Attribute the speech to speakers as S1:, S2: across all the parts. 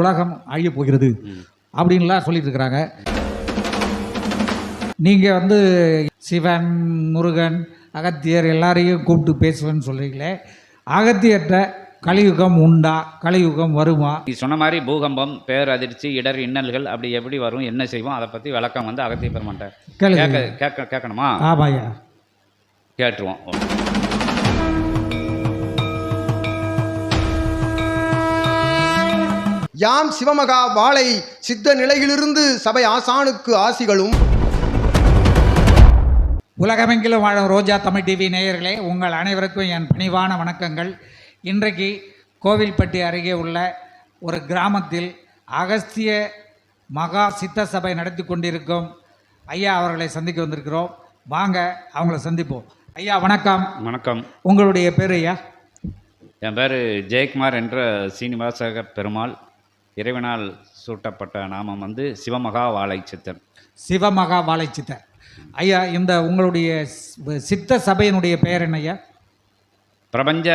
S1: உலகம் அழிய போகிறது அப்படின்லாம் சொல்லிட்டு இருக்கிறாங்க. நீங்கள் வந்து சிவன் முருகன் அகத்தியர் எல்லாரையும் கூப்பிட்டு பேசுவேன்னு சொல்கிறீங்களே அகத்தியர்கிட்ட கலியுகம் உண்டா? கலியுகம் வருமா?
S2: நீ சொன்ன மாதிரி பூகம்பம் பேரதிர்ச்சி இடர் இன்னல்கள் அப்படி எப்படி வரும் என்ன செய்வோம் அதை பற்றி விளக்கம் வந்து அகத்திய பெருமான்ட்ட கேட்க கேட்க கேட்கணுமா?
S1: ஆமாய்யா.
S2: கேட்டுருவோம்.
S3: யாம் சிவமகா வாளை சித்த நிலையிலிருந்து சபை ஆசானுக்கு ஆசிகளும்.
S1: உலகமெங்கிலும் வாழும் ரோஜா தமிழ் டிவி நேயர்களே உங்கள் அனைவருக்கும் என் பணிவான வணக்கங்கள். இன்றைக்கு கோவில்பட்டி அருகே உள்ள ஒரு கிராமத்தில் அகஸ்திய மகா சித்த சபை நடத்தி கொண்டிருக்கும் ஐயா அவர்களை சந்திக்க வந்திருக்கிறோம். வாங்க அவங்கள சந்திப்போம். ஐயா வணக்கம்.
S2: வணக்கம்.
S1: உங்களுடைய பேர் ஐயா?
S2: என் பேர் ஜெயக்குமார் என்ற சீனிவாசக பெருமாள். இறைவனால் சூட்டப்பட்ட நாமம் வந்து சிவமகா வாழை சித்தன்
S1: சிவமகா வாழைச்சித்தர் ஐயா இந்த உங்களுடைய சித்த சபையினுடைய பெயர் என்ன ஐயா
S2: பிரபஞ்ச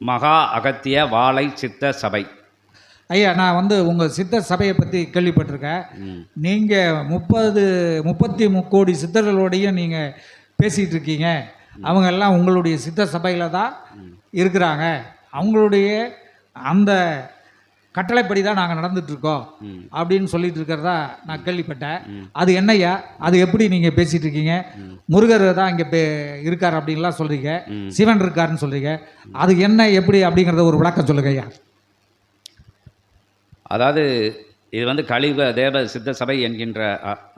S2: மகா அகத்திய வாழை சித்த சபை.
S1: ஐயா நான் வந்து உங்கள் சித்த சபையை பற்றி கேள்விப்பட்டிருக்கேன். நீங்கள் முப்பது முப்பத்தி முக்கோடி சித்தர்களோடையும் நீங்கள் பேசிகிட்டு இருக்கீங்க அவங்க எல்லாம் உங்களுடைய சித்த சபையில் தான் இருக்கிறாங்க. அவங்களுடைய அந்த கட்டளைப்படி தான் நாங்கள் நடந்துட்டுருக்கோம். அப்படின்னு சொல்லிட்டு இருக்கிறதா நான் கேள்விப்பட்டேன். அது என்னய்யா? அது எப்படி நீங்கள் பேசிகிட்டு இருக்கீங்க? முருகர் தான் இங்கே பே இருக்கார் அப்படின்லாம் சொல்கிறீங்க. சிவன் இருக்காருன்னு சொல்கிறீங்க அது என்ன எப்படி அப்படிங்கிறத ஒரு விளக்கம் சொல்லுங்க ஐயா
S2: அதாவது இது வந்து கலியுக தேவ சித்த சபை என்கின்ற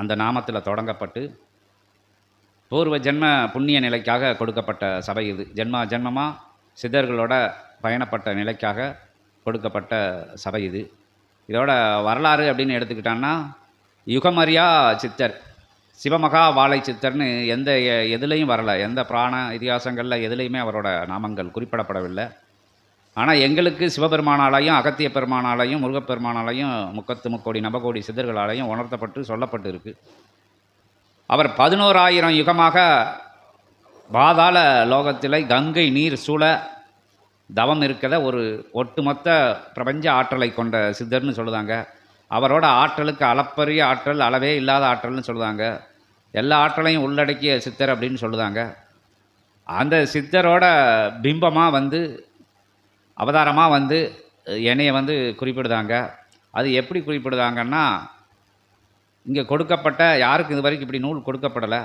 S2: அந்த நாமத்தில் தொடங்கப்பட்டு பூர்வ ஜென்ம புண்ணிய நிலைக்காக கொடுக்கப்பட்ட சபை இது. ஜென்மா ஜென்மமாக சித்தர்களோட பயணப்பட்ட நிலைக்காக கொடுக்கப்பட்ட சபை இது. இதோட வரலாறு அப்படின்னு எடுத்துக்கிட்டான்னா யுகமரியா சித்தர் சிவமகா வாழை சித்தர்னு எந்த எ- எதுலேயும் வரல. எந்த புராண இதிகாசங்களில் எதுலேயுமே அவரோட நாமங்கள் குறிப்பிடப்படவில்லை. ஆனால் எங்களுக்கு சிவபெருமானாலையும் அகத்திய பெருமானாலையும் முருகப்பெருமானாலையும் முக்கத்து முக்கோடி நவகோடி சித்தர்களாலையும் உணர்த்தப்பட்டு சொல்லப்பட்டு இருக்கு அவர் பதினோராயிரம் யுகமாக பாதாள லோகத்தில் கங்கை நீர் சூழ தவம் இருக்கிற ஒரு ஒட்டுமொத்த பிரபஞ்ச ஆற்றலை கொண்ட சித்தர்னு சொல்லுதாங்க. அவரோட ஆற்றலுக்கு அளப்பரிய ஆற்றல் அளவே இல்லாத ஆற்றல்னு சொல்லுதாங்க. எல்லா ஆற்றலையும் உள்ளடக்கிய சித்தர் அப்படின்னு சொல்லுதாங்க. அந்த சித்தரோட பிம்பமாக வந்து அவதாரமாக வந்து என்னைய வந்து குறிப்பிடுதாங்க. அது எப்படி குறிப்பிடுதாங்கன்னா இங்கே கொடுக்கப்பட்ட யாருக்கு இது வரைக்கும் இப்படி நூல் கொடுக்கப்படலை?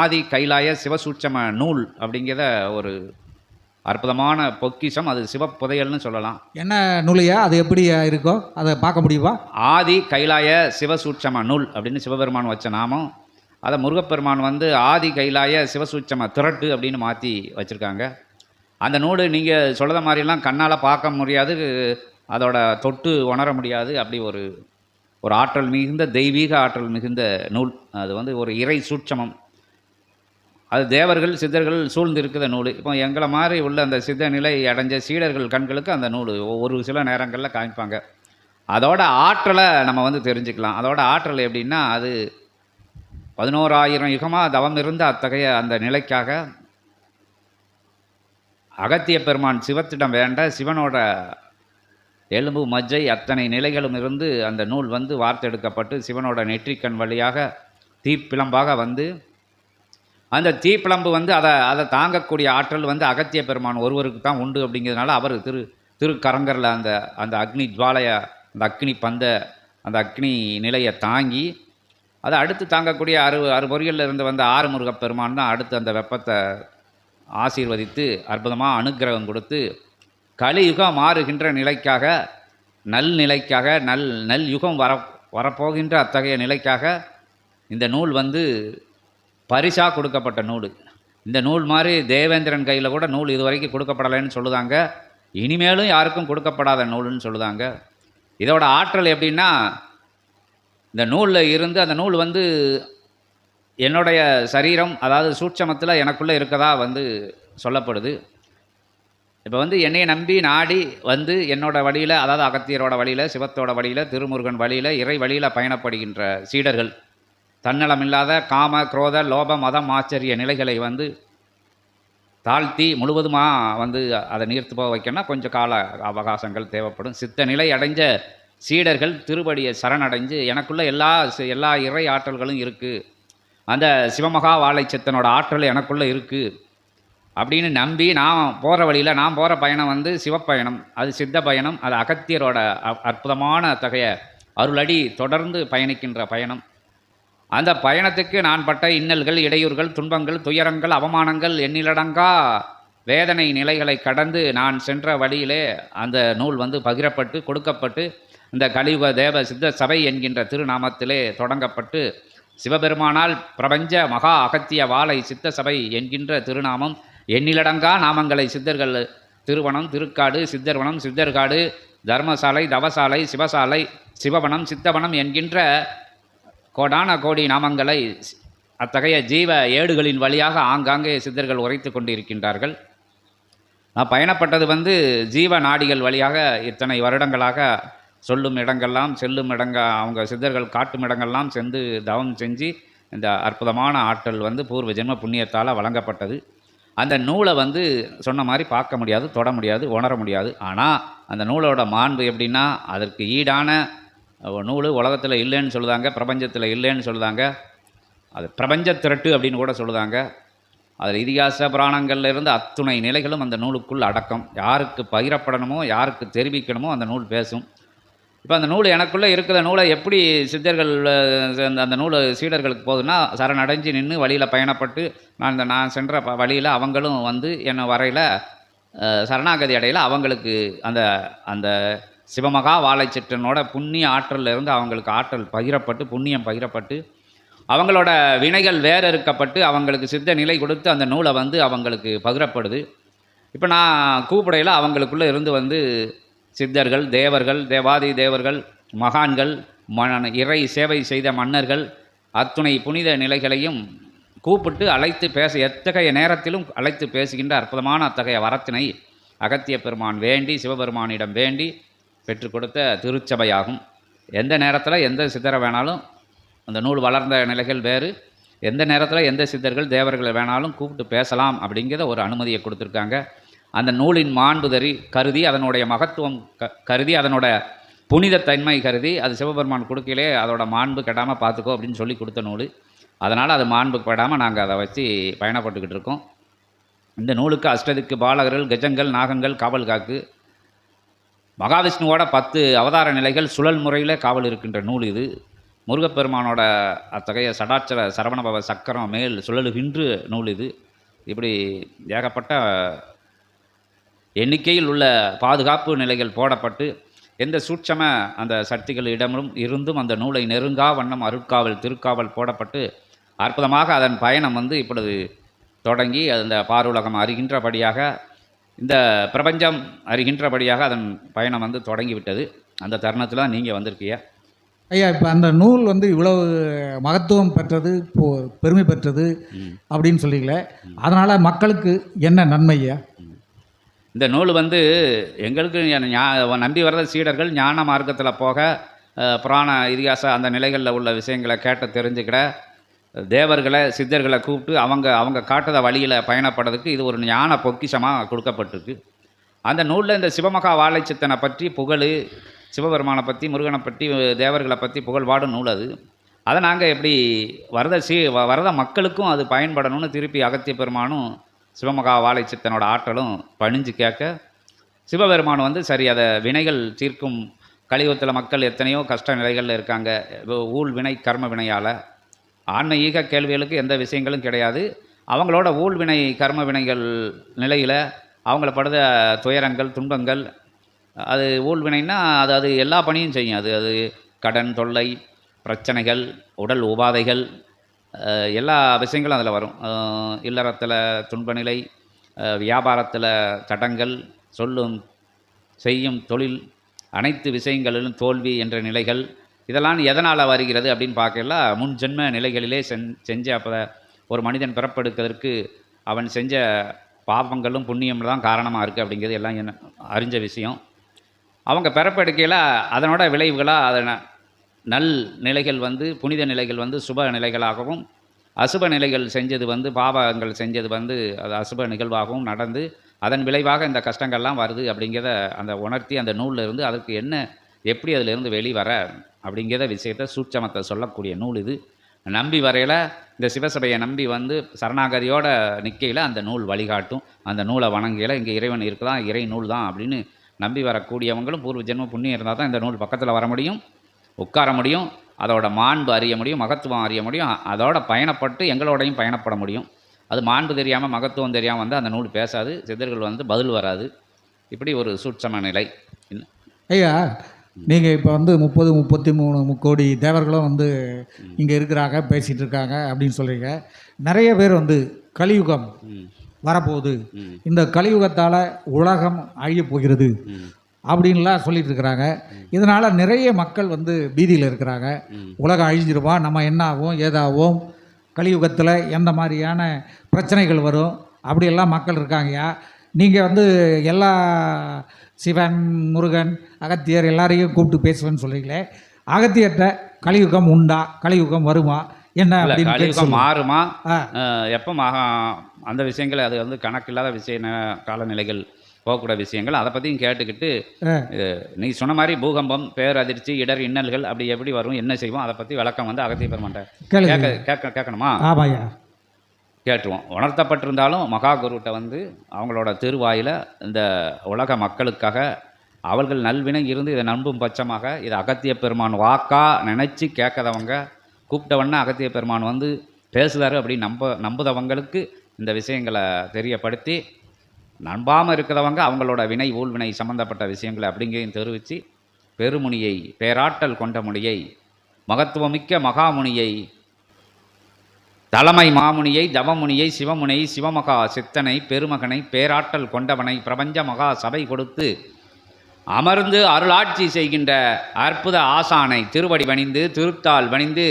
S2: ஆதி கைலாய சிவசூட்சம நூல் அப்படிங்கிறத ஒரு அற்புதமான பொக்கிஷம் அது சிவப்புதையல்னு சொல்லலாம்.
S1: என்ன நூலையா? அது எப்படி இருக்கோ அதை பார்க்க முடியுமா?
S2: ஆதி கைலாய சிவசூட்சம நூல் அப்படின்னு சிவபெருமான் வச்ச நாமம். அதை முருகப்பெருமான் வந்து ஆதி கைலாய சிவசூட்சம திரட்டு அப்படின்னு மாற்றி வச்சுருக்காங்க. அந்த நூல் நீங்கள் சொல்லுற மாதிரிலாம் கண்ணால் பார்க்க முடியாது. அதோட தொட்டு உணர முடியாது. அப்படி ஒரு ஒரு ஆற்றல் மிகுந்த தெய்வீக ஆற்றல் மிகுந்த நூல். அது வந்து ஒரு இறை சூட்சமம். அது தேவர்கள் சித்தர்கள் சூழ்ந்து இருக்கிற நூல். இப்போ எங்களை மாதிரி உள்ள அந்த சித்த நிலை அடைஞ்ச சீடர்கள் கண்களுக்கு அந்த நூல். ஒரு சில நேரங்களில் காமிப்பாங்க. அதோட ஆற்றலை நம்ம வந்து தெரிஞ்சுக்கலாம். அதோட ஆற்றல் எப்படின்னா அது பதினோராயிரம் யுகமாக தவம் இருந்த அத்தகைய அந்த நிலைக்காக அகத்திய பெருமான் சிவத்திடம் வேண்ட சிவனோட எலும்பு மஜ்ஜை அத்தனை நிலைகளும் இருந்து அந்த நூல் வந்து வார்த்தெடுக்கப்பட்டு சிவனோட நெற்றிக்கண் வழியாக தீப்பிளம்பாக வந்து அந்த தீப்பிளம்பு வந்து அதை அதை தாங்கக்கூடிய ஆற்றல் வந்து அகத்திய பெருமான் ஒருவருக்கு தான் உண்டு அப்படிங்கிறதுனால அவர் திரு திருக்கரங்கரில் அந்த அந்த அக்னி ஜுவாலைய அந்த அக்னி பந்த அந்த அக்னி நிலையை தாங்கி அதை அடுத்து தாங்கக்கூடிய அறு அறுபொறிகளில் இருந்து வந்த ஆறுமுருகப் பெருமான் தான் அடுத்து அந்த வெப்பத்தை ஆசீர்வதித்து அற்புதமாக அனுக்கிரகம் கொடுத்து கலியுகம் மாறுகின்ற நிலைக்காக நல் நிலைக்காக நல் நல் யுகம் வர வரப்போகின்ற அத்தகைய நிலைக்காக இந்த நூல் வந்து பரிசாக கொடுக்கப்பட்ட நூல். இந்த நூல் மாதிரி தேவேந்திரன் கையில் கூட நூல் இது வரைக்கும் கொடுக்கப்படலைன்னு சொல்லுதாங்க. இனிமேலும் யாருக்கும் கொடுக்கப்படாத நூல்னு சொல்லுதாங்க. இதோட ஆற்றல் எப்படின்னா இந்த நூலில் இருந்து அந்த நூல் வந்து என்னுடைய சரீரம் அதாவது சூட்சமத்தில் எனக்குள்ளே இருக்கதா வந்து சொல்லப்படுது. இப்போ வந்து என்னையை நம்பி நாடி வந்து என்னோட வழியில் அதாவது அகத்தியரோட வழியில் சிவத்தோட வழியில் திருமுருகன் வழியில் இறை வழியில் பயணப்படுகின்ற சீடர்கள். தன்னலமில்லாத காம குரோத லோப மதம் ஆச்சரிய நிலைகளை வந்து தாழ்த்தி முழுவதுமாக வந்து அதை நீர்த்து போக வைக்கணும்னா கொஞ்சம் கால அவகாசங்கள் தேவைப்படும். சித்த நிலை அடைஞ்ச சீடர்கள் திருவடியை சரணடைஞ்சு எனக்குள்ள எல்லா எல்லா இறை ஆற்றல்களும் இருக்குது அந்த சிவமகா வாழைச்சத்தனோட ஆற்றல் எனக்குள்ளே இருக்குது அப்படின்னு நம்பி நான் போகிற வழியில் நான் போகிற பயணம் வந்து சிவப்பயணம் அது சித்த பயணம் அது அகத்தியரோட அற்புதமான அத்தகைய அருளடி தொடர்ந்து பயணிக்கின்ற பயணம். அந்த பயணத்துக்கு நான் பட்ட இன்னல்கள் இடையூறுகள் துன்பங்கள் துயரங்கள் அவமானங்கள் எண்ணிலடங்கா வேதனை நிலைகளை கடந்து நான் சென்ற வழியிலே அந்த நூல் வந்து பகிரப்பட்டு கொடுக்கப்பட்டு இந்த கலியுக தேவ சித்த சபை என்கின்ற திருநாமத்திலே தொடங்கப்பட்டு சிவபெருமானால் பிரபஞ்ச மகா அகத்திய வாழை சித்த சபை என்கின்ற திருநாமம் எண்ணிலடங்கா நாமங்களை சித்தர்கள் திருவனம் திருக்காடு சித்தர்வனம் சித்தர்காடு தர்மசாலை தவசாலை சிவசாலை சிவவனம் சித்தவனம் என்கின்ற கோடான கோடி நாமங்களை அத்தகைய ஜீவ ஏடுகளின் வழியாக ஆங்காங்கே சித்தர்கள் உரைத்து கொண்டிருக்கின்றார்கள். நான் பயணப்பட்டது வந்து ஜீவ நாடிகள் வழியாக இத்தனை வருடங்களாக சொல்லும் இடங்கள்லாம் செல்லும் இடங்க அவங்க சித்தர்கள் காட்டும் இடங்கள்லாம் சென்று தவம் செஞ்சு இந்த அற்புதமான ஆற்றல் வந்து பூர்வ ஜென்ம புண்ணியத்தால் வழங்கப்பட்டது. அந்த நூலை வந்து சொன்ன மாதிரி பார்க்க முடியாது தொட முடியாது உணர முடியாது. ஆனால் அந்த நூலோட மாண்பு எப்படின்னா அதற்கு ஈடான நூல் உலகத்தில் இல்லைன்னு சொல்லுதாங்க பிரபஞ்சத்தில் இல்லைன்னு சொல்லுதாங்க. அது பிரபஞ்ச திரட்டு அப்படின்னு கூட சொல்லுதாங்க. அதில் இதிகாச புராணங்களில் இருந்து அத்துணை நிலைகளும் அந்த நூலுக்குள் அடக்கம். யாருக்கு பகிரப்படணுமோ யாருக்கு தெரிவிக்கணுமோ அந்த நூல் பேசும். இப்போ அந்த நூல் எனக்குள்ளே இருக்கிற நூலை எப்படி சித்தர்கள் அந்த- அந்த நூல் சீடர்களுக்கு போகுதுன்னா சரணடைஞ்சு நின்று வழியில் பயணப்பட்டு நான் இந்த நான் சென்ற ப வழியில் அவங்களும் வந்து என்னை வரையில் சரணாகதி அடையில் அவங்களுக்கு அந்த அந்த சிவமகா வாழைச்சிற்றனோட புண்ணிய ஆற்றலில் இருந்து அவங்களுக்கு ஆற்றல் பகிரப்பட்டு புண்ணியம் பகிரப்பட்டு அவங்களோட வினைகள் வேறறுக்கப்பட்டு அவங்களுக்கு சித்த நிலை கொடுத்து அந்த நூலை வந்து அவங்களுக்கு பகிரப்படுது. இப்போ நான் கூப்பிடையில் அவங்களுக்குள்ளே இருந்து வந்து சித்தர்கள் தேவர்கள் தேவாதி தேவர்கள் மகான்கள் மன இறை சேவை செய்த மன்னர்கள் அத்துணை புனித நிலைகளையும் கூப்பிட்டு அழைத்து பேச எத்தகைய நேரத்திலும் அழைத்து பேசுகின்ற அற்புதமான அத்தகைய வரத்தினை அகத்திய பெருமான் வேண்டி சிவபெருமானிடம் வேண்டி பெற்றுக் கொடுத்த திருச்சபையாகும். எந்த நேரத்தில் எந்த சித்தரை வேணாலும் அந்த நூல் வளர்ந்த நிலைகள் வேறு. எந்த நேரத்தில் எந்த சித்தர்கள் தேவர்களை வேணாலும் கூப்பிட்டு பேசலாம் அப்படிங்கிற ஒரு அனுமதியை கொடுத்துருக்காங்க. அந்த நூலின் மாண்புதறி கருதி அதனுடைய மகத்துவம் க கருதி அதனோட புனிதத்தன்மை கருதி அது சிவபெருமான் கொடுக்கையிலே அதோட மாண்பு கெடாமல் பார்த்துக்கோ அப்படின்னு சொல்லி கொடுத்த நூல். அதனால் அது மாண்பு கெடாமல் நாங்கள் அதை வச்சு பயணப்பட்டுக்கிட்டு இருக்கோம். இந்த நூலுக்கு அஷ்டதிக்கு பாலகர்கள் கஜங்கள் நாகங்கள் காவல் காக்கு மகாவிஷ்ணுவோட பத்து அவதார நிலைகள் சுழல் முறையில் காவல் இருக்கின்ற நூல் இது. முருகப்பெருமானோட அத்தகைய சடாச்சர சரவணபவ சக்கரம் மேல் சுழலுகின்ற நூல் இது. இப்படி ஏகப்பட்ட எண்ணிக்கையில் உள்ள பாதுகாப்பு நிலைகள் போடப்பட்டு எந்த சூட்சம அந்த சக்திகளிடமும் இருந்தும் அந்த நூலை நெருங்கா வண்ணம் அருட்காவல் திருக்காவல் போடப்பட்டு அற்புதமாக அதன் பயணம் வந்து இப்பொழுது தொடங்கி அந்த பாருலகம் அறிகின்றபடியாக இந்த பிரபஞ்சம் அறிகின்றபடியாக அதன் பயணம் வந்து தொடங்கிவிட்டது. அந்த தருணத்தில் தான் நீங்கள் வந்திருக்கீங்க.
S1: ஐயா இப்போ அந்த நூல் வந்து இவ்வளவு மகத்துவம் பெற்றது இப்போ பெருமை பெற்றது அப்படின்னு சொல்லிக்கல அதனால் மக்களுக்கு என்ன நன்மை ஐயா?
S2: இந்த நூல் வந்து எங்களுக்கு நம்பி வர்ற சீடர்கள் ஞான மார்க்கத்தில் போக புராண இதிகாச அந்த நிலைகளில் உள்ள விஷயங்களை கேட்டு தெரிஞ்சுக்கிட தேவர்களை சித்தர்களை கூப்பிட்டு அவங்க அவங்க காட்டுத வழியில் பயணப்படுறதுக்கு இது ஒரு ஞான பொக்கிஷமாக கொடுக்கப்பட்டிருக்கு. அந்த நூலில் இந்த சிவமகா வாழைச்சித்தனை பற்றி புகழ் சிவபெருமானை பற்றி முருகனை பற்றி தேவர்களை பற்றி புகழ் பாடும் நூல் அது. அதை நாங்கள் எப்படி வரத சி வ- வரத மக்களுக்கும் அது பயன்படணும்னு திருப்பி அகத்திய பெருமானும் சிவமகா வாழைச்சித்தனோட ஆற்றலும் பணிஞ்சு கேட்க சிவபெருமான் வந்து சரி அதை வினைகள் தீர்க்கும் கலியுகத்தில் மக்கள் எத்தனையோ கஷ்ட நிலைகளில் இருக்காங்க. ஊழ் வினை கர்ம வினையால் ஆன்மீக கேள்விகளுக்கு எந்த விஷயங்களும் கிடையாது. அவங்களோட ஊழ்வினை கர்ம வினைகள் நிலையில் அவங்கள படுத துயரங்கள் துன்பங்கள் அது ஊழ்வினைன்னா அது அது எல்லா பணியும் செய்யும். அது அது கடன் தொல்லை பிரச்சனைகள் உடல் உபாதைகள் எல்லா விஷயங்களும் அதில் வரும். இல்லறத்தில் துன்பநிலை வியாபாரத்தில் தடங்கள் சொல்லும் செய்யும் தொழில் அனைத்து விஷயங்களிலும் தோல்வி என்ற நிலைகள் இதெல்லாம் எதனால் வருகிறது அப்படின்னு பார்க்கல. முன் ஜென்ம நிலைகளிலே செஞ் செஞ்ச அப்போ ஒரு மனிதன் பிறப்பெடுக்கிறதுக்கு அவன் செஞ்ச பாவங்களும் புண்ணியம் தான் காரணமாக இருக்குது அப்படிங்கிறது எல்லாம் என்ன அறிஞ்ச விஷயம். அவங்க பிறப்பெடுக்கையில் அதனோட விளைவுகளாக அதன நல் நிலைகள் வந்து புனித நிலைகள் வந்து சுப நிலைகளாகவும் அசுப நிலைகள் செஞ்சது வந்து பாவங்கள் செஞ்சது வந்து அது அசுப நிகழ்வாகவும் நடந்து அதன் விளைவாக இந்த கஷ்டங்கள்லாம் வருது அப்படிங்கிறத அந்த உணர்த்தி அந்த நூலில் இருந்து அதற்கு என்ன எப்படி அதிலிருந்து வெளிவர அப்படிங்கிற விஷயத்தை சூட்சமத்தை சொல்லக்கூடிய நூல் இது. நம்பி வரையில் இந்த சிவசபையை நம்பி வந்து சரணாகதியோட நிற்கையில் அந்த நூல் வழிகாட்டும். அந்த நூலை வணங்கையில் இங்கே இறைவன் இருக்குதான் இறை நூல் தான் அப்படின்னு நம்பி வரக்கூடியவங்களும் பூர்வ ஜென்ம புண்ணியம் இருந்தால் தான் இந்த நூல் பக்கத்தில் வர முடியும் உட்கார முடியும் அதோட மாண்பு அறிய முடியும் மகத்துவம் அறிய முடியும் அதோட பயணப்பட்டு எங்களோடையும் பயணப்பட முடியும். அது மாண்பு தெரியாமல் மகத்துவம் தெரியாமல் வந்து அந்த நூல் பேசாது சித்தர்கள் வந்து பதில் வராது. இப்படி ஒரு சூட்சம நிலை.
S1: ஐயா நீங்கள் இப்போ வந்து முப்பது முப்பத்தி மூணு கோடி தேவர்களும் வந்து இங்கே இருக்கிறாங்க பேசிகிட்டு இருக்காங்க அப்படின்னு சொல்கிறீங்க நிறைய பேர் வந்து கலியுகம் வரப்போகுது. இந்த கலியுகத்தால் உலகம் அழியப் போகிறது அப்படின்லாம் சொல்லிட்டு இருக்கிறாங்க. இதனால் நிறைய மக்கள் வந்து பீதியில் இருக்கிறாங்க. உலகம் அழிஞ்சிருவா நம்ம என்னாகும் ஏதாவும் ஏதாகும்? கலியுகத்தில் எந்த மாதிரியான பிரச்சனைகள் வரும்? அப்படியெல்லாம் மக்கள் இருக்காங்கய்யா நீங்கள் வந்து எல்லா சிவன் முருகன் அகத்தியர் எல்லாரையும் கூப்பிட்டு பேசுவேன்னு சொல்கிறீங்களே அகத்தியர்கிட்ட கலியுகம் உண்டா? கலியுகம் வருமா? என்ன
S2: கலியுகம். மாறுமா? எப்போ மாக அந்த விஷயங்கள் அது வந்து கணக்கில்லாத விஷய காலநிலைகள் போகக்கூடிய விஷயங்கள் அதை பற்றியும் கேட்டுக்கிட்டு நீ சொன்ன மாதிரி பூகம்பம் பேரதிர்ச்சி இடர் இன்னல்கள் அப்படி எப்படி வரும் என்ன செய்வோம் அதை பற்றி விளக்கம் வந்து அகத்திய பெருமாட்ட கேட்க கேட்க கேட்கணுமா?
S1: ஆமாய்யா.
S2: கேட்டுருவோம் உணர்த்தப்பட்டிருந்தாலும் மகா குருட்ட வந்து அவங்களோட திருவாயில் இந்த உலக மக்களுக்காக அவர்கள் நல்வினை இருந்து இதை நம்பும் பட்சமாக இதை அகத்திய பெருமான் வாக்கா நினச்சி கேட்காதவங்க கூப்பிட்டவொன்னே அகத்திய பெருமான் வந்து பேசுகிறாரு அப்படின்னு நம்ப நம்புதவங்களுக்கு இந்த விஷயங்களை தெரியப்படுத்தி நம்பாமல் இருக்கிறவங்க அவங்களோட வினை ஊழ்வினை சம்பந்தப்பட்ட விஷயங்களை அப்படிங்கையும் தெரிவித்து பெருமுனியை பேராட்டல் கொண்ட முனியை மகத்துவமிக்க மகாமுனியை தலைமை மாமுனியை தவமுனியை சிவமுனை சிவமகா சித்தனை பெருமகனை பேராற்றல் கொண்டவனை பிரபஞ்ச மகா சபை கொடுத்து அமர்ந்து அருளாட்சி செய்கின்ற அற்புத ஆசானை திருவடி பணிந்து திருத்தால் பணிந்து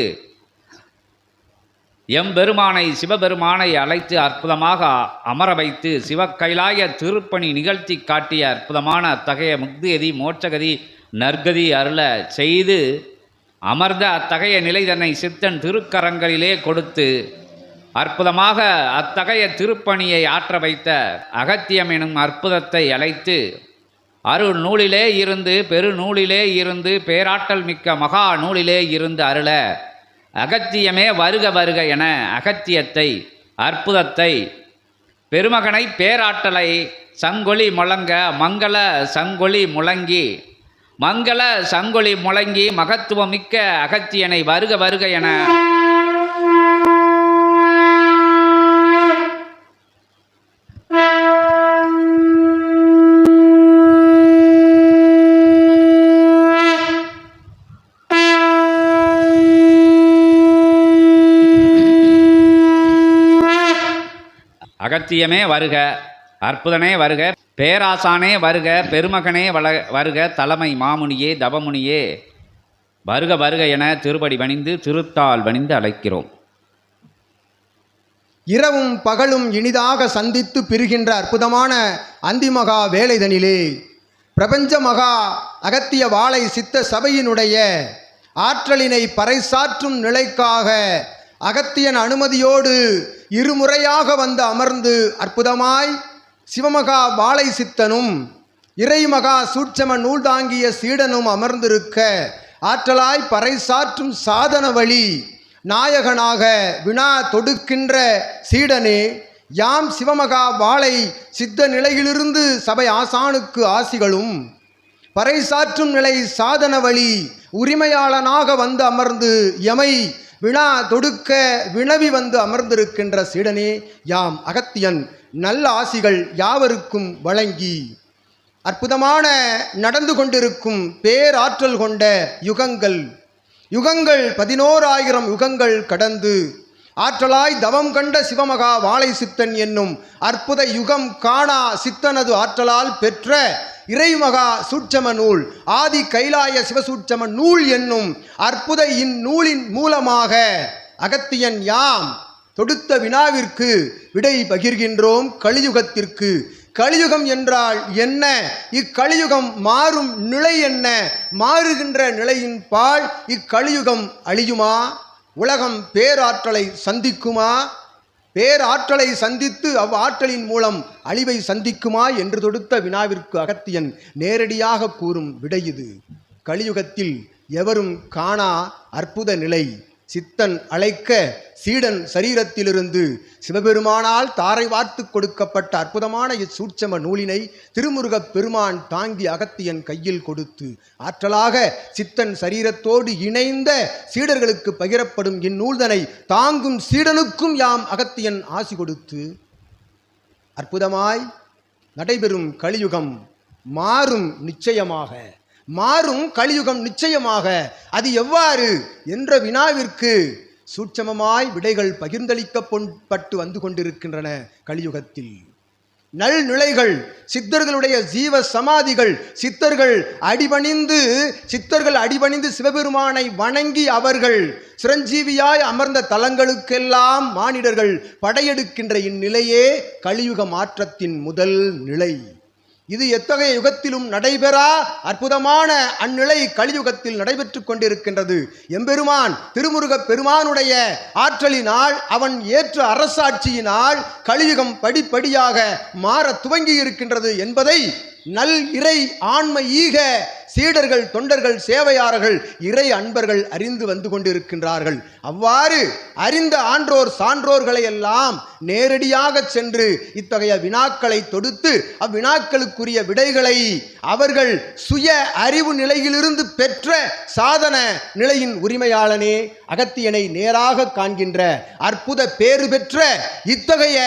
S2: எம்பெருமானை சிவபெருமானை அழைத்து அற்புதமாக அமர வைத்து சிவக்கைலாய திருப்பணி நிகழ்த்தி காட்டிய அற்புதமான அத்தகைய முக்தியதி மோட்சகதி நற்கதி அருள செய்து அமர்ந்த அத்தகைய நிலை தன்னை சித்தன் திருக்கரங்களிலே கொடுத்து அற்புதமாக அத்தகைய திருப்பணியை ஆற்ற வைத்த அகத்தியம் எனும் அற்புதத்தை அழைத்து அருள் நூலிலே இருந்து பெருநூலிலே இருந்து பேராற்றல் மிக்க மகா நூலிலே இருந்து அருள அகத்தியமே வருக வருக என அகத்தியத்தை அற்புதத்தை பெருமகனை பேராற்றலை சங்கொலி முழங்க மங்கள சங்கொலி முழங்கி மங்கள சங்கொலி முழங்கி மகத்துவமிக்க அகத்தியனை வருக வருக என. அகத்தியமே வருக அற்புதனே வருக. பேராசானே வருக பெருமகனே வள வருக தலைமை மாமுனியே தவமுனியே. வருக வருக என திருப்படி பணிந்து திருத்தால் பணிந்து அழைக்கிறோம்.
S3: இரவும் பகலும் இனிதாக சந்தித்து பிரிகின்ற அற்புதமான அந்திமகா வேலைதனிலே. பிரபஞ்ச மகா அகத்திய வாழை சித்த சபையினுடைய ஆற்றலினை பறைசாற்றும் நிலைக்காக அகத்தியன் அனுமதியோடு இருமுறையாக வந்து அமர்ந்து அற்புதமாய் சிவமகா வாழை சித்தனும் இறைமகா சூட்சம நூல் தாங்கிய சீடனும் அமர்ந்திருக்க ஆற்றலாய் பறைசாற்றும் சாதன வழி நாயகனாக வினா தொடுக்கின்ற சீடனே யாம் சிவமகா வாழை சித்த நிலையிலிருந்து சபை ஆசானுக்கு ஆசிகளும் பறைசாற்றும் நிலை சாதன வழி உரிமையாளனாக வந்து அமர்ந்து எமை வினா தொடுக்க வினவி வந்து அமர்ந்திருக்கின்ற சீடனே யாம் அகத்தியன் நல்ல ஆசிகள் யாவருக்கும் வழங்கி அற்புதமான நடந்து கொண்டிருக்கும் பேராற்றல் கொண்ட யுகங்கள். யுகங்கள் பதினோராயிரம் யுகங்கள் கடந்து ஆற்றலாய் தவம் கண்ட சிவமகா வாழை சித்தன் என்னும் அற்புத யுகம் காணா சித்தனது ஆற்றலால் பெற்ற இறைமகா சூட்சம நூல் ஆதி கைலாய சிவசூட்சம நூல் என்னும் அற்புத இந்நூலின் மூலமாக அகத்தியன் யாம். தொடுத்த வினாவிற்கு விடை பகிர்கின்றோம் கலியுகத்திற்கு. கலியுகம் என்றால் என்ன? இக்கலியுகம் மாறும் நிலை என்ன? மாறுகின்ற நிலையின் பால் இக்கலியுகம் அழியுமா? உலகம் பேராற்றலை சந்திக்குமா? பேராற்றலை சந்தித்து அவ்வாற்றலின் மூலம் அழிவை சந்திக்குமா என்று தொடுத்த வினாவிற்கு அகத்தியன் நேரடியாக கூறும் விடை இது. கலியுகத்தில் எவரும் காணா அற்புத நிலை. சித்தன் அழைக்க சீடன் சரீரத்திலிருந்து சிவபெருமானால் தாரை வார்த்து கொடுக்கப்பட்ட அற்புதமான இச்சூட்சம நூலினை திருமுருகப் பெருமான் தாங்கி அகத்தியன் கையில் கொடுத்து ஆற்றலாக சித்தன் சரீரத்தோடு இணைந்த சீடர்களுக்கு பகிரப்படும் இந்நூல்தனை தாங்கும் சீடனுக்கும் யாம் அகத்தியன் ஆசி கொடுத்து அற்புதமாய் நடைபெறும் கலியுகம் மாறும் நிச்சயமாக. மாறும் கலியுகம் நிச்சயமாக. அது எவ்வாறு? என்ற வினாவிற்கு சூட்சமமாய் விடைகள் பகிர்ந்தளிக்கப்பட்டு வந்து கொண்டிருக்கின்றன கலியுகத்தில். நல்நிலைகள் சித்தர்களுடைய ஜீவ சமாதிகள் சித்தர்கள் அடிபணிந்து சித்தர்கள் அடிபணிந்து சிவபெருமானை வணங்கி அவர்கள் சிரஞ்சீவியாய் அமர்ந்த தலங்களுக்கெல்லாம் மானிடர்கள் படையெடுக்கின்ற இந்நிலையே கலியுக மாற்றத்தின் முதல் நிலை. இது எத்தகைய யுகத்திலும் நடைபெறா அற்புதமான அந்நிலை கலியுகத்தில் நடைபெற்று கொண்டிருக்கின்றது. எம்பெருமான் திருமுருகப் பெருமானுடைய ஆற்றலினால் அவன் ஏற்ற அரசாட்சியினால் கலியுகம் படிப்படியாக மாற துவங்கி இருக்கின்றது என்பதை நல் இறை ஆண்மை ஈக சீடர்கள் தொண்டர்கள் சேவையாளர்கள் இறை அன்பர்கள் அறிந்து வந்து கொண்டிருக்கின்றார்கள். அவ்வாறு அறிந்த ஆன்றோர் சான்றோர்களை எல்லாம் நேரடியாக சென்று இத்தகைய வினாக்களை தொடுத்து அவ்வினாக்களுக்குரிய விடைகளை அவர்கள் சுய அறிவு நிலையிலிருந்து பெற்ற சாதன நிலையின் உரிமையாளனே அகத்தியனை நேராக காண்கின்ற அற்புத பேறு பெற்ற இத்தகைய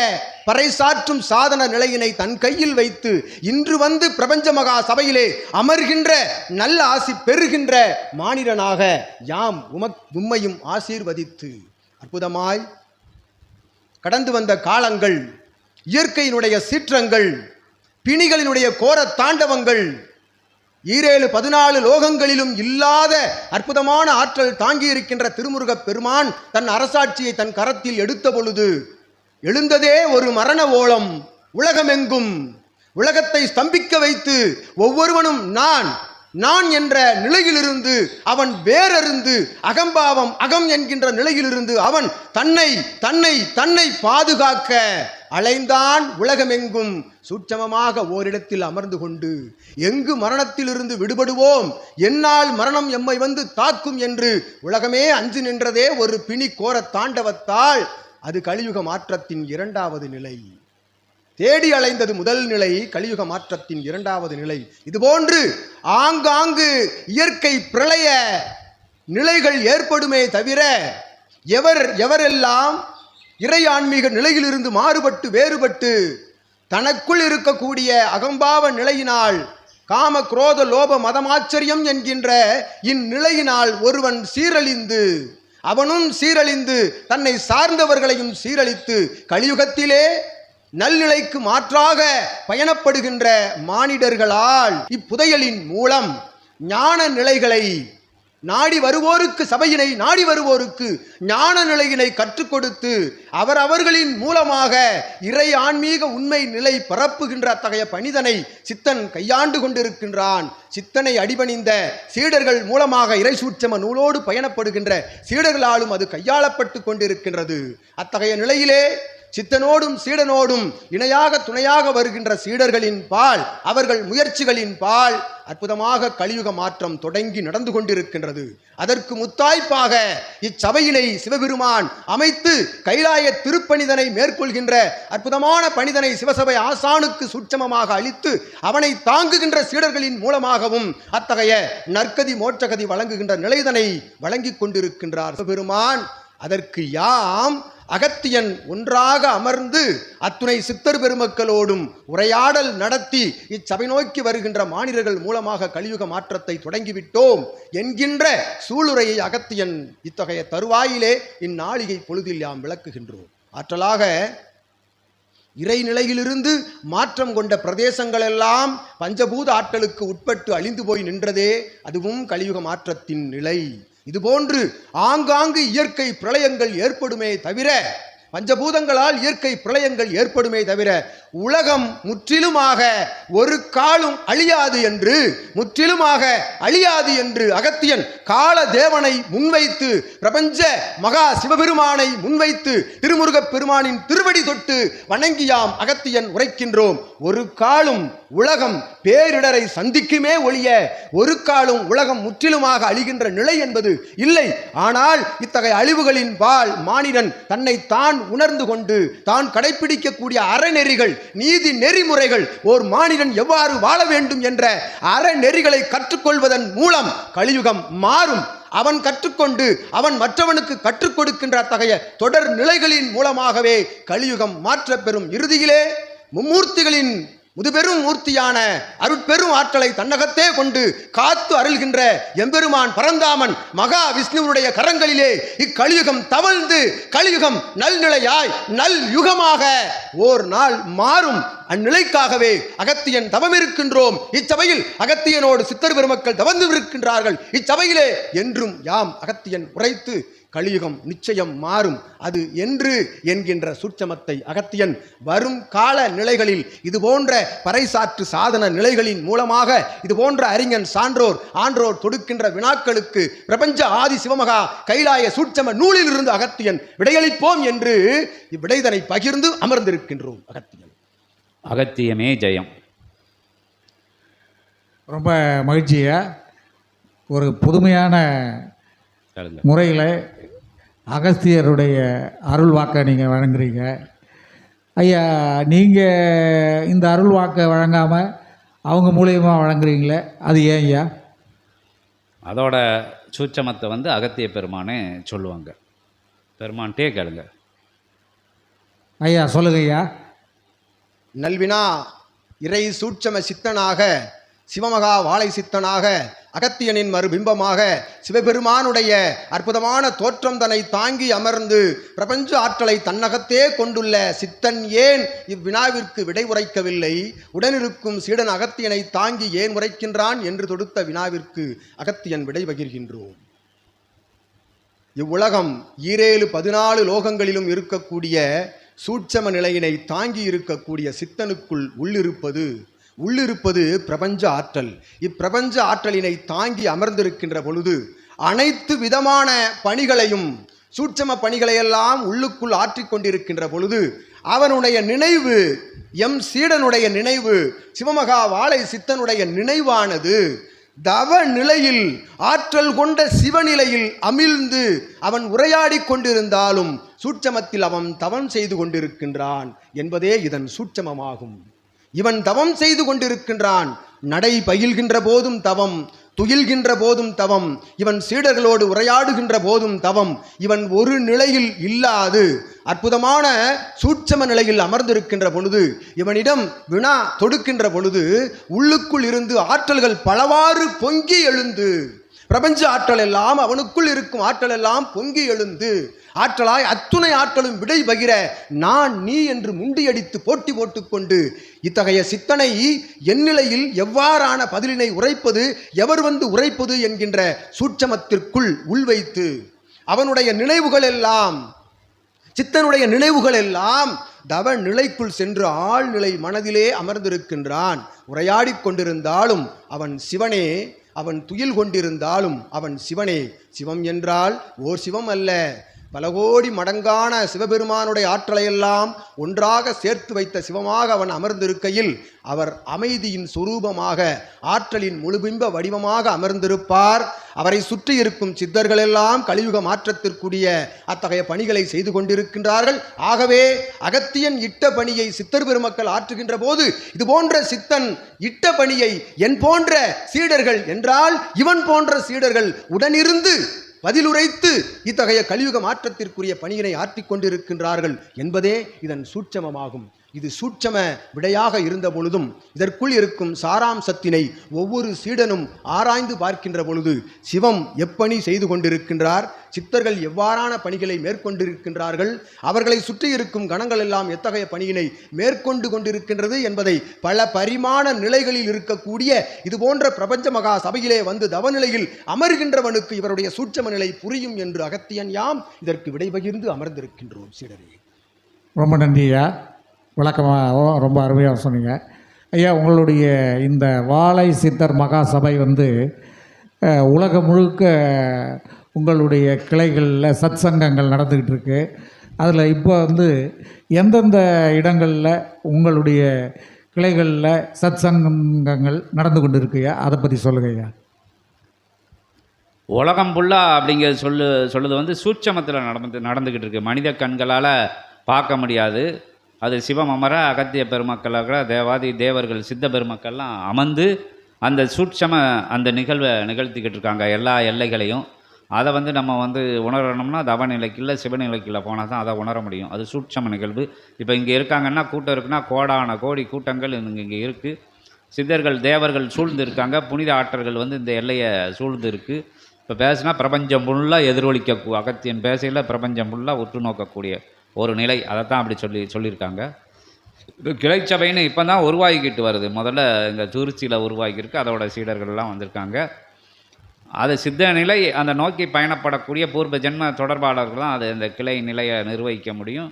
S3: பறைசாற்றும் சாதன நிலையினை தன் கையில் வைத்து இன்று வந்து பிரபஞ்ச மகா சபையிலே அமர்கின்ற நல்ல ஆசி பெறுகின்ற மானிடனாக யாம் உமக் உம்மையும் ஆசீர்வதித்து. அற்புதமாய் கடந்து வந்த காலங்கள் இயற்கையினுடைய சீற்றங்கள் பிணிகளினுடைய கோர தாண்டவங்கள் ஈரேழு பதினாலு லோகங்களிலும் இல்லாத அற்புதமான ஆற்றல் தாங்கி இருக்கின்ற திருமுருகப் பெருமான் தன் அரசாட்சியை தன் கரத்தில் எடுத்த பொழுது எழுந்ததே ஒரு மரண ஓலம் உலகமெங்கும். உலகத்தை ஸ்தம்பிக்க வைத்து ஒவ்வொருவனும் நான் நான் என்ற நிலையிலிருந்து அவன் வேறறிந்து அகம்பாவம் அகம் என்கின்ற நிலையிலிருந்து அவன் தன்னை தன்னை தன்னை பாதுகாக்க அலைந்தான் உலகமெங்கும். சூட்சமமாக ஓரிடத்தில் அமர்ந்து கொண்டு எங்கு மரணத்திலிருந்து விடுபடுவோம்? என்னால் மரணம் எம்மை வந்து தாக்கும் என்று உலகமே அஞ்சு நின்றதே ஒரு பிணி கோர தாண்டவத்தால் அது கலியுக மாற்றத்தின் இரண்டாவது நிலை. தேடி அலைந்தது முதல் நிலை கலியுக மாற்றத்தின் இரண்டாவது நிலை. இதுபோன்று ஆங்காங்கு இயற்கை பிரளய நிலைகள் ஏற்படுமே தவிர எவர் எவரெல்லாம் இறை ஆன்மீக நிலையிலிருந்து மாறுபட்டு வேறுபட்டு தனக்குள் இருக்கக்கூடிய அகம்பாவ நிலையினால் காம குரோத லோப மதமாச்சரியம் என்கின்ற இந்நிலையினால் ஒருவன் சீரழிந்து அவனும் சீரழிந்து தன்னை சார்ந்தவர்களையும் சீரழித்து கலியுகத்திலே நல்நிலைக்கு மாற்றாக பயணப்படுகின்ற மானிடர்களால் இப்புதையலின் மூலம் ஞான நிலைகளை நாடி வருவோருக்கு சபையினை நாடி வருவோருக்கு ஞான நிலையினை கற்றுக் கொடுத்து அவர் அவர்களின் மூலமாக இறை ஆன்மீக உண்மை நிலை பரப்புகின்ற அத்தகைய பணிதனை சித்தன் கையாண்டு கொண்டிருக்கின்றான். சித்தனை அடிபணிந்த சீடர்கள் மூலமாக இறை சூட்சம நூலோடு பயணப்படுகின்ற சீடர்களாலும் அது கையாளப்பட்டு கொண்டிருக்கின்றது. அத்தகைய நிலையிலே சித்தனோடும் சீடனோடும் இணையாக துணையாக வருகின்ற சீடர்களின் பால் அவர்கள் முயற்சிகளின் பால் அற்புதமாக கலியுக மாற்றம் தொடங்கி நடந்து கொண்டிருக்கின்றது. அதற்கு முத்தாய்ப்பாக இச்சபையினை சிவபெருமான் அமைத்து கைலாய திருப்பணிதனை மேற்கொள்கின்ற அற்புதமான பணிதனை சிவசபை ஆசானுக்கு சுட்சமமாக அளித்து அவனை தாங்குகின்ற சீடர்களின் மூலமாகவும் அத்தகைய நற்கதி மோட்சகதி வழங்குகின்ற நிலைதனை வழங்கிக் கொண்டிருக்கின்றார் சிவபெருமான். அதற்கு யாம் அகத்தியன் ஒன்றாக அமர்ந்து அத்துணை சித்தர் பெருமக்களோடும் உரையாடல் நடத்தி இச்சபை நோக்கி வருகின்ற மாநிலர்கள் மூலமாக கலியுக மாற்றத்தை தொடங்கிவிட்டோம் என்கின்ற சூளுரையை அகத்தியன் இத்தகைய தருவாயிலே இந்நாளிகை பொழுதில் யாம் விளக்குகின்றோம். ஆற்றலாக இறைநிலையிலிருந்து மாற்றம் கொண்ட பிரதேசங்களெல்லாம் பஞ்சபூத ஆற்றலுக்கு உட்பட்டு அழிந்து போய் நின்றதே அதுவும் கலியுக மாற்றத்தின் நிலை. இதுபோன்று ஆங்காங்கு இயற்கை பிரளயங்கள் ஏற்படுமே தவிர பஞ்சபூதங்களால் இயற்கை பிரளயங்கள் ஏற்படுமே தவிர உலகம் முற்றிலுமாக ஒரு காலும் அழியாது என்று முற்றிலுமாக அழியாது என்று அகத்தியன் கால தேவனை முன்வைத்து பிரபஞ்ச மகா சிவபெருமானை முன்வைத்து திருமுருகப் பெருமானின் திருவடி தொட்டு வணங்கியாம் அகத்தியன் உரைக்கின்றோம். ஒரு காலும் உலகம் பேரிடரை சந்திக்குமே ஒழிய ஒரு காலும் உலகம் முற்றிலுமாக அழிகின்ற நிலை என்பது இல்லை. ஆனால் இத்தகைய அழிவுகளின் பால் மானிடன் தன்னை தான் உணர்ந்து கொண்டு தான் கடைபிடிக்கக்கூடிய அறநெறிகள் நீதி நெறிமுறைகள் ஓர் மானிடன் எவ்வாறு வாழ வேண்டும் என்ற அறநெறிகளை கற்றுக்கொள்வதன் மூலம் கலியுகம் மாறும். அவன் கற்றுக்கொண்டு அவன் மற்றவனுக்கு கற்றுக் கொடுக்கின்ற அத்தகைய தொடர் நிலைகளின் மூலமாகவே கலியுகம் மாற்ற பெறும் இறுதியிலே மும்மூர்த்திகளின் முதுபெரும் மூர்த்தியான அருட்பெரும் ஆற்றலை தன்னகத்தே கொண்டு காத்து அருள்கின்ற எம்பெருமான் பரந்தாமன் மகா விஷ்ணுவுடைய கரங்களிலே இக்கலியுகம் தவழ்ந்து கலியுகம் நல்நிலையாய் நல் யுகமாக ஓர் நாள் மாறும். அந்நிலைக்காகவே அகத்தியன் தவம் இருக்கின்றோம் இச்சபையில் அகத்தியனோடு சித்தர் பெருமக்கள் தவந்து இருக்கின்றார்கள் இச்சபையிலே என்றும் யாம் அகத்தியன் உரைத்து கலியுகம் நிச்சயம் மாறும். அது என்று என்கின்ற சூட்சமத்தை அகத்தியன் வரும் கால நிலைகளில் இது போன்ற பறைசாற்று சாதன நிலைகளின் மூலமாக இது போன்ற அறிஞன் சான்றோர் ஆன்றோர் தொடுக்கின்ற வினாக்களுக்கு பிரபஞ்ச ஆதி சிவமகா கைலாய சூட்சம நூலிலிருந்து அகத்தியன் விடையளிப்போம் என்று இவ்விடைதனை பகிர்ந்து அமர்ந்திருக்கின்றோம் அகத்தியன்.
S2: அகத்தியமே ஜெயம்.
S1: ரொம்ப மகிழ்ச்சியா? ஒரு புதுமையான முறையில் அகஸ்தியருடைய அருள் வாக்கை நீங்கள் வழங்குறீங்க. ஐயா நீங்கள் இந்த அருள் வாக்கை வழங்காமல் அவங்க மூலியமா வழங்குறீங்களே? அது ஏன் ஐயா?
S2: அதோட சூட்சமத்தை வந்து அகத்திய பெருமானே சொல்லுவாங்க. பெருமான்ட்டே கேளுங்க.
S1: ஐயா சொல்லுங்க ஐயா.
S3: நல்வினா இறை சூட்சம சித்தனாக சிவமகா வாழை சித்தனாக அகத்தியனின் மறுபிம்பமாக சிவபெருமானுடைய அற்புதமான தோற்றம் தன்னை தாங்கி அமர்ந்து பிரபஞ்ச ஆற்றலை தன்னகத்தே கொண்டுள்ள சித்தன் ஏன் இவ்வினாவிற்கு விடை உரைக்கவில்லை? உடனிருக்கும் சீடன் அகத்தியனை தாங்கி ஏன் உரைக்கின்றான் என்று தொடுத்த வினாவிற்கு அகத்தியன் விடை பகிர்கின்றோம். இவ்வுலகம் ஈரேழு பதினாலு லோகங்களிலும் இருக்கக்கூடிய சூட்சம நிலையினை தாங்கி இருக்கக்கூடிய சித்தனுக்குள் உள்ளிருப்பது உள்ளிருப்பது பிரபஞ்ச ஆற்றல். இப்பிரபஞ்ச ஆற்றலினை தாங்கி அமர்ந்திருக்கின்ற பொழுது அனைத்து விதமான பணிகளையும் சூட்சம பணிகளையெல்லாம் உள்ளுக்குள் ஆற்றிக்கொண்டிருக்கின்ற பொழுது அவனுடைய நினைவு எம் சீடனுடைய நினைவு சிவமகா வாழை சித்தனுடைய நினைவானது தவ நிலையில் ஆற்றல் கொண்ட சிவநிலையில் அமிழ்ந்து அவன் உரையாடிக் கொண்டிருந்தாலும் சூட்சமத்தில் அவன் தவம் செய்து கொண்டிருக்கின்றான் என்பதே இதன் சூட்சமமாகும். இவன் தவம் செய்து கொண்டிருக்கின்றான் நடை பயில்கின்ற போதும் தவம் துயில்கின்ற போதும் தவம் இவன் சீடர்களோடு உரையாடுகின்ற போதும் தவம் இவன் ஒரு நிலையில் இல்லாது. அற்புதமான சூட்சம நிலையில் அமர்ந்திருக்கின்ற பொழுது இவனிடம் வினா தொடுக்கின்ற பொழுது உள்ளுக்குள் இருந்து ஆற்றல்கள் பலவாறு பொங்கி எழுந்து பிரபஞ்ச ஆற்றல் எல்லாம் அவனுக்குள் இருக்கும் ஆற்றல் எல்லாம் பொங்கி எழுந்து ஆற்றலாய் அத்துணை ஆற்றலும் விடை பகிர நான் நீ என்று முண்டியடித்து போட்டி போட்டுக்கொண்டு இத்தகைய சித்தனை எந்நிலையில் எவ்வாறான பதிலினை உரைப்பது எவர் வந்து உரைப்பது என்கின்ற சூட்சமத்திற்குள் உள்வைத்து அவனுடைய நினைவுகள் எல்லாம் சித்தனுடைய நினைவுகள் எல்லாம் தவ நிலைக்குள் சென்று ஆழ்நிலை மனதிலே அமர்ந்திருக்கின்றான். உரையாடிக் கொண்டிருந்தாலும் அவன் சிவனே அவன் துயில் கொண்டிருந்தாலும் அவன் சிவனே. சிவம் என்றால் ஓர் சிவம் அல்ல. பல கோடி மடங்கான சிவபெருமானுடைய ஆற்றலையெல்லாம் ஒன்றாக சேர்த்து வைத்த சிவமாக அவன் அமர்ந்திருக்கையில் அவர் அமைதியின் சுரூபமாக ஆற்றலின் முழுபிம்ப வடிவமாக அமர்ந்திருப்பார். அவரை சுற்றி இருக்கும் சித்தர்களெல்லாம் கலியுக மாற்றத்திற்குரிய அத்தகைய பணிகளை செய்து கொண்டிருக்கின்றார்கள். ஆகவே அகத்தியன் இட்ட பணியை சித்தர் பெருமக்கள் ஆற்றுகின்ற போது இது போன்ற சித்தன் இட்ட பணியை என் போன்ற சீடர்கள் என்றால் இவன் போன்ற சீடர்கள் உடனிருந்து பதிலுரைத்து இத்தகைய கலியுக மாற்றத்திற்குரிய பணியினை ஆற்றிக் கொண்டிருக்கின்றார்கள் என்பதே இதன் சூட்சமமாகும். இது சூட்சம விடையாக இருந்த பொழுதும் இதற்குள் இருக்கும் சாராம்சத்தினை ஒவ்வொரு சீடனும் ஆராய்ந்து பார்க்கின்ற பொழுது சிவம் எப்பணி செய்து கொண்டிருக்கின்றார்? சித்தர்கள் எவ்வாறான பணிகளை மேற்கொண்டிருக்கின்றார்கள்? அவர்களை சுற்றி இருக்கும் கணங்கள் எல்லாம் எத்தகைய பணியினை மேற்கொண்டு கொண்டிருக்கின்றது என்பதை பல பரிமாண நிலைகளில் இருக்கக்கூடிய இது போன்ற பிரபஞ்ச மகா சபையிலே வந்து தவநிலையில் அமர்கின்றவனுக்கு இவருடைய சூட்சம நிலை புரியும் என்று அகத்தியன் யாம் இதற்கு விடைபகிர்ந்து அமர்ந்திருக்கின்றோம் சீடரே.
S1: ரொம்ப நன்றியா விளக்கமாகவும் ரொம்ப அருமையாக சொன்னீங்க. ஐயா உங்களுடைய இந்த வாழை சித்தர் மகா சபை வந்து உலகம் முழுக்க உங்களுடைய கிளைகளில் சத் சங்கங்கள் நடந்துக்கிட்டு இருக்கு. அதில் இப்போ வந்து எந்தெந்த இடங்களில் உங்களுடைய கிளைகளில் சத் சங்கங்கள் நடந்து கொண்டு இருக்குயா அதை பற்றி சொல்லுங்கய்யா
S2: உலகம் ஃபுல்லாக அப்படிங்கிறது சொல்லு சொல்லுது வந்து சூட்சமத்தில் நடந்து நடந்துக்கிட்டு இருக்கு. மனித கண்களால் பார்க்க முடியாது. அது சிவம் அமர அகத்திய பெருமக்களாக தேவாதி தேவர்கள் சித்த பெருமக்கள்லாம் அமர்ந்து அந்த சூட்சம அந்த நிகழ்வை நிகழ்த்திக்கிட்டு இருக்காங்க எல்லா எல்லைகளையும். அதை வந்து நம்ம வந்து உணரணும்னா தவநிலைக்குள்ள சிவநிலைக்குள்ள போனால் தான் அதை உணர முடியும். அது சூட்சம நிகழ்வு. இப்போ இங்கே இருக்காங்கன்னா கூட்டம் இருக்குன்னா கோடான கோடி கூட்டங்கள் இங்கே இங்கே இருக்குது சித்தர்கள் தேவர்கள் சூழ்ந்து இருக்காங்க. புனித ஆற்றல்கள் வந்து இந்த எல்லையை சூழ்ந்து இருக்குது இப்போ பேசுனா பிரபஞ்சம் ஃபுல்லாக எதிரொலிக்க அகத்தியன் பேசையில் பிரபஞ்சம் ஃபுல்லாக உற்று நோக்கக்கூடிய ஒரு நிலை. அதைத்தான் அப்படி சொல்லி சொல்லியிருக்காங்க. இது கிளைச்சபைன்னு இப்போ தான் உருவாகிக்கிட்டு வருது. முதல்ல இங்கே திருச்சியில் உருவாகியிருக்கு. அதோட சீடர்கள்லாம் வந்திருக்காங்க. அது சித்த நிலை அந்த நோக்கி பயணப்படக்கூடிய பூர்வ ஜென்ம தொடர்பாளர்கள் தான் அது இந்த கிளை நிலையை நிர்வகிக்க முடியும்.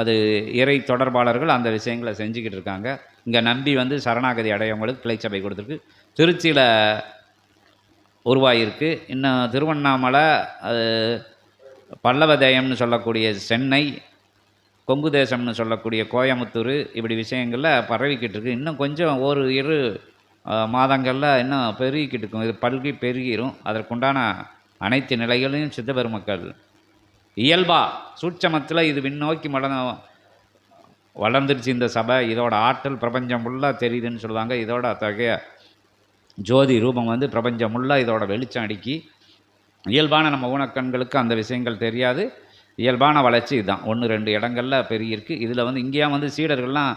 S2: அது இறை தொடர்பாளர்கள் அந்த விஷயங்களை செஞ்சுக்கிட்டு இருக்காங்க. இங்கே நம்பி வந்து சரணாகதி அடையவங்களுக்கு கிளைச்சபை கொடுத்துருக்கு. திருச்சியில் உருவாகியிருக்கு. இன்னும் திருவண்ணாமலை அது பல்லவதேயம்னு சொல்லக்கூடிய சென்னை கொங்கு தேசம்னு சொல்லக்கூடிய கோயமுத்தூர் இப்படி விஷயங்களில் பரவிக்கிட்டு இருக்கு. இன்னும் கொஞ்சம் ஒரு இரு மாதங்களில் இன்னும் பெருகிக்கிட்டு இருக்கும். இது பல்கி பெருகிரும். அதற்குண்டான அனைத்து நிலைகளையும் சித்த பெருமக்கள் இயல்பா சூட்சமத்தில் இது விண்ணோக்கி மலர்ந்த வளர்ந்துருச்சு இந்த சபை. இதோட ஆற்றல் பிரபஞ்சம் ஃபுல்லாக தெரியுதுன்னு சொல்லுவாங்க. இதோட அத்தகைய ஜோதி ரூபம் வந்து பிரபஞ்சம் ஃபுல்லாக இதோட வெளிச்சம் அடிக்கி இயல்பான நம்ம ஊனக்கண்களுக்கு அந்த விஷயங்கள் தெரியாது. இயல்பான வளர்ச்சி இதுதான். ஒன்று ரெண்டு இடங்களில் பெருகியிருக்கு இதில் வந்து இங்கேயா வந்து சீடர்கள்லாம்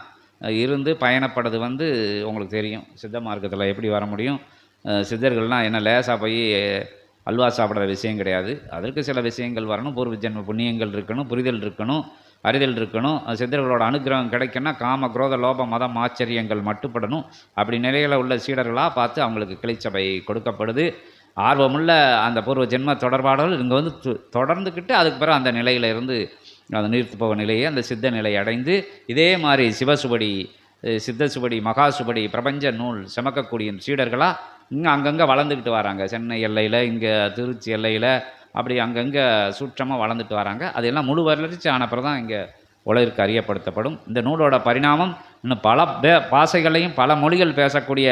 S2: இருந்து பயணப்படுறது வந்து உங்களுக்கு தெரியும். சித்த மார்க்கத்தில் எப்படி வர முடியும்? சித்தர்கள்லாம் என்ன லேசாக போய் அல்வா சாப்பிட்ற விஷயம் கிடையாது. அதற்கு சில விஷயங்கள் வரணும். பூர்வ ஜென்ம புண்ணியங்கள் இருக்கணும் புரிதல் இருக்கணும் அறிதல் இருக்கணும். சித்தர்களோட அனுகிரகம் கிடைக்குன்னா காம குரோத லோப மதம் ஆச்சரியங்கள் மட்டுப்படணும். அப்படி நிலையில் உள்ள சீடர்களாக பார்த்து அவங்களுக்கு கிளைச்சபை கொடுக்கப்படுது. ஆர்வமுள்ள அந்த பூர்வ ஜென்ம தொடர்பாளர்கள் இங்கே வந்து தொடர்ந்துக்கிட்டு அதுக்கு பிறகு அந்த நிலையில் இருந்து அந்த நீர்த்து போக நிலையை அந்த சித்த நிலை அடைந்து இதே மாதிரி சிவசுபடி அஹ் சித்த சுபடி மகா சுபடி பிரபஞ்ச நூல் சுமக்கக்கூடிய சீடர்களாக இங்கே அங்கங்கே வளர்ந்துக்கிட்டு வராங்க. சென்னை எல்லையில் இங்கே திருச்சி எல்லையில் அப்படி அங்கங்கே சூற்றமாக வளர்ந்துட்டு வராங்க. அதெல்லாம் முழு வளர்ச்சி ஆன தான் இங்கே உலகிற்கு அறியப்படுத்தப்படும். இந்த நூலோட பரிணாமம் இன்னும் பல பே பாசைகளையும் பல மொழிகள் பேசக்கூடிய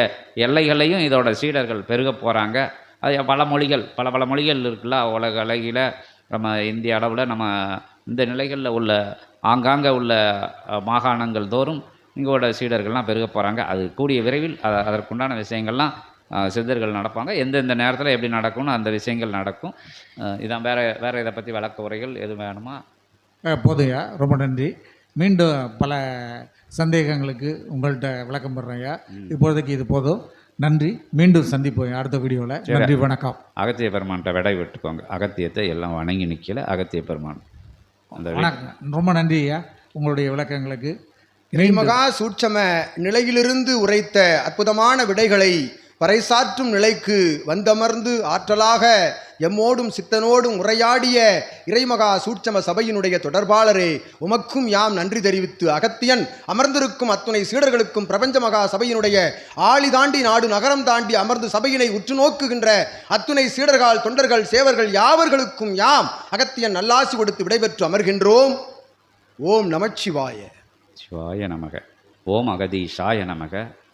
S2: எல்லைகளையும் இதோட சீடர்கள் பெருக போகிறாங்க அது பல மொழிகள் பல பல மொழிகள் இருக்குல்ல உலக அழகில் நம்ம இந்திய அளவில் நம்ம இந்த நிலைகளில் உள்ள ஆங்காங்கே உள்ள மாகாணங்கள் தோறும் இங்கோட சீடர்கள்லாம் பெருக போகிறாங்க அது கூடிய விரைவில் அத- அதற்குண்டான விஷயங்கள்லாம் சித்தர்கள் நடப்பாங்க. எந்தெந்த நேரத்தில் எப்படி நடக்கும்னு அந்த விஷயங்கள் நடக்கும். இதான் வேற வேற இதை பற்றி விளக்க உரைகள் எதுவும் வேணுமா?
S1: போதும்யா ரொம்ப நன்றி. மீண்டும் பல சந்தேகங்களுக்கு உங்கள்கிட்ட விளக்கம் பெறேன்யா இப்போதைக்கு இது போதும். நன்றி. மீண்டும் சந்திப்போம் அடுத்த வீடியோவில் நன்றி வணக்கம்.
S2: அகத்திய பெருமான்கிட்ட விடை விட்டுக்கோங்க. அகத்தியத்தை எல்லாம் வணங்கி நிற்கல அகத்திய பெருமான். அந்த
S1: வணக்கம். ரொம்ப நன்றி ஐயா உங்களுடைய விளக்கங்களுக்கு.
S3: இறைமகா சூட்சம நிலையிலிருந்து உரைத்த அற்புதமான விடைகளை பறைசாற்றும் நிலைக்கு வந்தமர்ந்து ஆற்றலாக எம்மோடும் சித்தனோடும் உரையாடிய இறைமகா சூட்சம சபையினுடைய தொடர்பாளரே உமக்கும் யாம் நன்றி தெரிவித்து அகத்தியன் அமர்ந்திருக்கும் அத்துணை சீடர்களுக்கும் பிரபஞ்ச மகா சபையினுடைய ஆளி தாண்டி நாடு நகரம் தாண்டி அமர்ந்து சபையினை உற்று நோக்குகின்ற அத்துணை சீடர்கள் தொண்டர்கள் சேவர்கள் யாவர்களுக்கும் யாம் அகத்தியன் நல்லாசி கொடுத்து விடைபெற்று அமர்கின்றோம். ஓம் நமச்சிவாய.
S2: சிவாய நமக. ஓம் அகதீஷாய நமக.